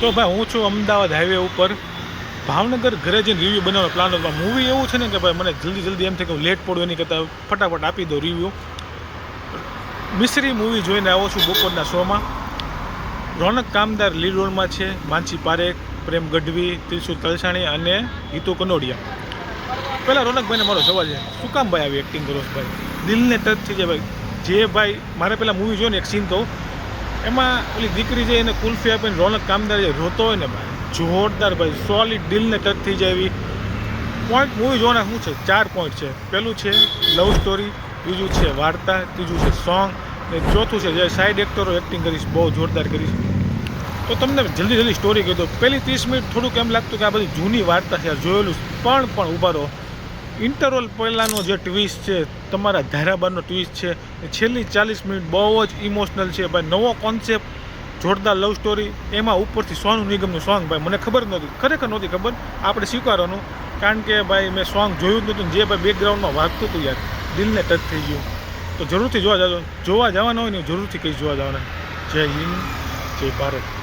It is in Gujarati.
તો ભાઈ, હું છું અમદાવાદ હાઈવે ઉપર. ભાવનગર ઘરે જઈને રિવ્યૂ બનાવવાનો પ્લાન હતો. મૂવી એવું છે ને કે ભાઈ, મને જલ્દી જલ્દી એમ થાય કે લેટ પડું એની કરતાં ફટાફટ આપી દો રિવ્યૂ મિશ્રી મૂવી જોઈને આવો છું બપોરના શોમાં રોનક કામદાર લીડ રોલમાં છે માનસી પારેખ, પ્રેમ ગઢવી, ત્રિશુલ તલસાણી અને હિતુ કનોડિયા. પહેલાં રોનકભાઈને મારો સવાલ છે, શું કામ ભાઈ આવી એક્ટિંગ કરો ભાઈ? દિલને ટચ થઈ જાય ભાઈ. જે ભાઈ, મારે પહેલાં મૂવી જોઈને એક સીન તો એમાં ઓલી દીકરી જે એને કુલ્ફી આપીને રોનક કામદાર જે રોતો હોય ને ભાઈ, જોરદાર ભાઈ સોલિડ દિલને ટચ થઈ જાય એવી. પોઈન્ટ મૂવી જોવાના શું છે? ચાર પોઈન્ટ છે. પહેલું છે લવ સ્ટોરી બીજું છે વાર્તા, ત્રીજું છે સોંગ ને ચોથું છે જે સાઈડ એક્ટરો એક્ટિંગ કરીશ, બહુ જોરદાર કરીશ. તો તમને જલ્દી જલ્દી સ્ટોરી કહી દો પહેલી ત્રીસ મિનિટ થોડુંક એમ લાગતું કે આ બધી જૂની વાર્તા છે જોયેલું પણ પણ ઊભા રહો. ઇન્ટરવલ પહેલાંનો જે ટ્વિસ્ટ છે, તમારા ધારાબાનો ટ્વિસ્ટ છે છેલ્લી ચાલીસ મિનિટ બહુ જ ઇમોશનલ છે. ભાઈ, નવો કોન્સેપ્ટ જોરદાર લવ સ્ટોરી એમાં ઉપરથી સોનુ નિગમનું સોંગ ભાઈ, મને ખબર નહોતી, ખરેખર નહોતી ખબર. આપણે સ્વીકારવાનું, કારણ કે, ભાઈ, મેં સોંગ જોયું જ નહોતું જે ભાઈ બેકગ્રાઉન્ડમાં વાગતું હતું યાર, દિલને ટચ થઈ ગયું. તો જરૂરથી જોવા જાજો. જોવા જવાના હોય ને જરૂરથી કંઈ જોવા જવાના. જય હિન્દ, જય ભારત.